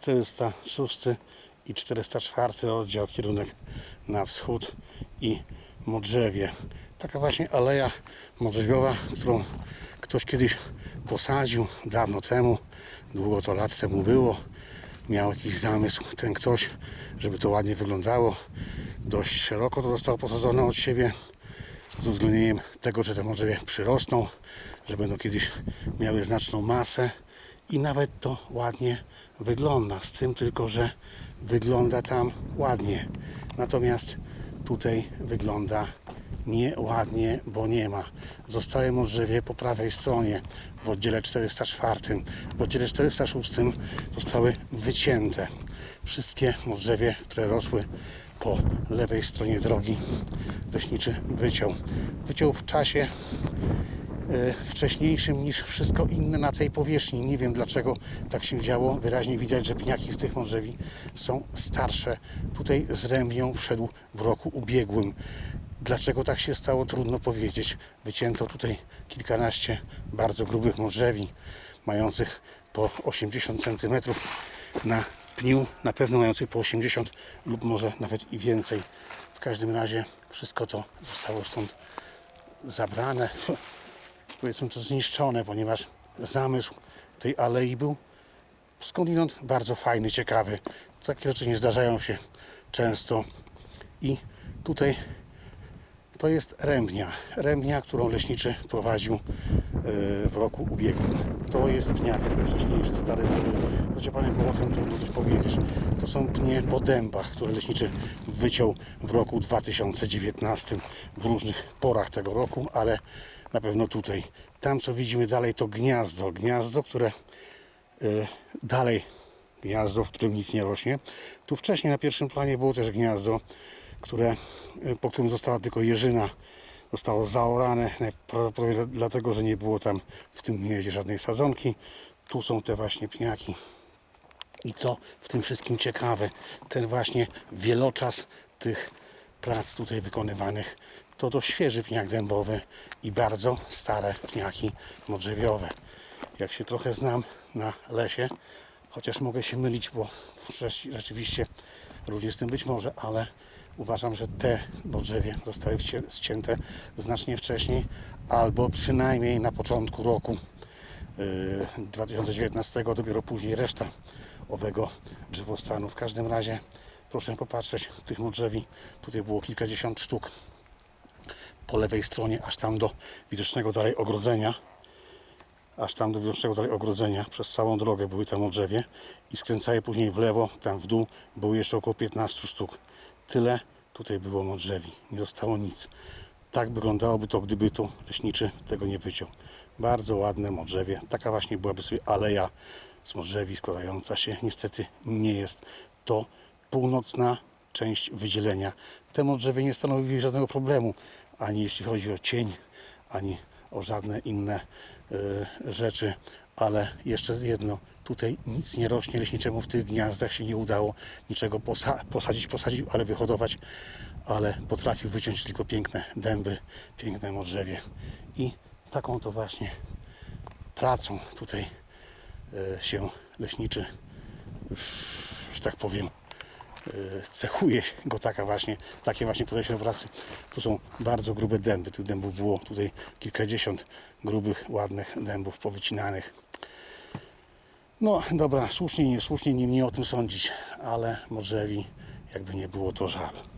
406 i 404 oddział, kierunek na wschód i Modrzewie. Taka właśnie aleja modrzewiowa, którą ktoś kiedyś posadził dawno temu, długo to lat temu było. Miał jakiś zamysł ten ktoś, żeby to ładnie wyglądało. Dość szeroko to zostało posadzone od siebie z uwzględnieniem tego, że te modrzewie przyrosną, że będą kiedyś miały znaczną masę i nawet to ładnie wygląda. Z tym tylko, że wygląda tam ładnie. Natomiast tutaj wygląda nieładnie, bo nie ma. Zostały modrzewie po prawej stronie w oddziale 404. W oddziale 406 zostały wycięte. Wszystkie modrzewie, które rosły po lewej stronie drogi, leśniczy wyciął. Wyciął w czasie wcześniejszym niż wszystko inne na tej powierzchni. Nie wiem dlaczego tak się działo. Wyraźnie widać, że pniaki z tych modrzewi są starsze. Tutaj z remią wszedł w roku ubiegłym. Dlaczego tak się stało, trudno powiedzieć. Wycięto tutaj kilkanaście bardzo grubych modrzewi, mających po 80 cm na pniu, na pewno mających po 80 lub może nawet i więcej. W każdym razie wszystko to zostało stąd zabrane, powiedzmy to zniszczone, ponieważ zamysł tej alei był skądinąd bardzo fajny, ciekawy. Takie rzeczy nie zdarzają się często i tutaj to jest rębnia. Rębnia, którą leśniczy prowadził e, w roku ubiegłym. To jest pniak wcześniejszy, stary było o tym trudno coś powiedzieć. To są pnie po dębach, które leśniczy wyciął w roku 2019 w różnych porach tego roku, ale na pewno tutaj. Tam co widzimy dalej to gniazdo. Gniazdo, które y, dalej gniazdo, w którym nic nie rośnie. Tu wcześniej na pierwszym planie było też gniazdo, które, y, po którym została tylko jeżyna. Zostało zaorane, prawdopodobnie dla- dlatego, że nie było tam w tym gnieździe żadnej sadzonki. Tu są te właśnie pniaki. I co w tym wszystkim ciekawe, ten właśnie wieloczas tych prac tutaj wykonywanych to to świeży pniak dębowy i bardzo stare pniaki modrzewiowe. Jak się trochę znam na lesie, chociaż mogę się mylić, bo rzecz- rzeczywiście różnie z tym być może, ale uważam, że te modrzewie zostały ścięte znacznie wcześniej, albo przynajmniej na początku roku y, 2019, dopiero później reszta owego drzewostanu. W każdym razie proszę popatrzeć, tych modrzewi tutaj było kilkadziesiąt sztuk po lewej stronie, aż tam do widocznego dalej ogrodzenia. Aż tam do widocznego dalej ogrodzenia, przez całą drogę były tam drzewie i skręcały później w lewo, tam w dół było jeszcze około 15 sztuk. Tyle tutaj było modrzewi, nie zostało nic. Tak wyglądałoby to, gdyby tu leśniczy tego nie wyciął. Bardzo ładne modrzewie. Taka właśnie byłaby sobie aleja z modrzewi składająca się. Niestety nie jest to północna część wydzielenia. Te modrzewie nie stanowiły żadnego problemu, ani jeśli chodzi o cień, ani o żadne inne y, rzeczy. Ale jeszcze jedno, tutaj nic nie rośnie leśniczemu w tych gniazdach się nie udało niczego posa- posadzić, posadzić, ale wyhodować, ale potrafił wyciąć tylko piękne dęby, piękne modrzewie. I taką to właśnie pracą tutaj y, się leśniczy, że tak powiem, cechuje go taka właśnie, takie właśnie podejście do pracy. Tu są bardzo grube dęby. Tych dębów było tutaj kilkadziesiąt grubych, ładnych dębów powycinanych. No dobra, słusznie, niesłusznie, nie mnie o tym sądzić, ale Modrzewi jakby nie było to żal.